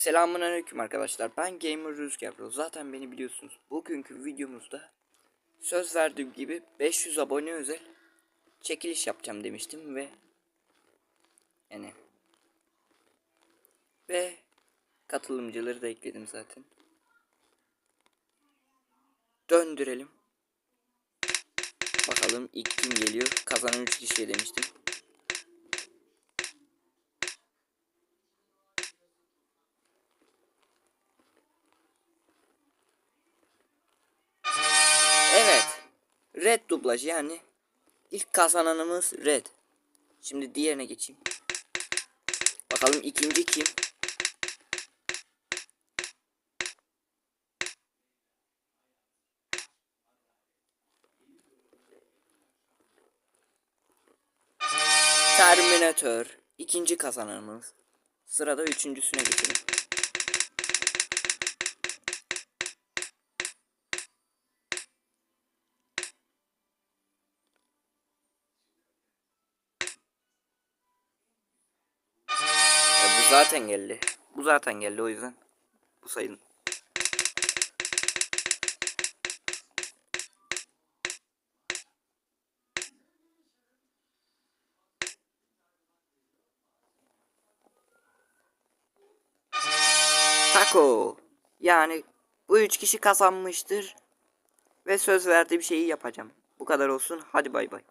Selamun aleyküm arkadaşlar. Ben Gamer Rüzgar. Zaten beni biliyorsunuz. Bugünkü videomuzda söz verdiğim gibi 500 abone özel çekiliş yapacağım demiştim ve yani ve katılımcıları da ekledim zaten. Döndürelim. Bakalım ilk kim geliyor? Kazanan 3 kişiye demiştim. Red dublaj yani. ilk kazananımız Red. Şimdi diğerine geçeyim. Bakalım ikinci kim? Terminator. ikinci kazananımız. Sırada üçüncüsüne geçelim. Zaten geldi. Bu zaten geldi o yüzden. Bu sayın. Taco. Yani bu üç kişi kazanmıştır. Ve söz verdiğim şeyi yapacağım. Bu kadar olsun. Hadi bay bay.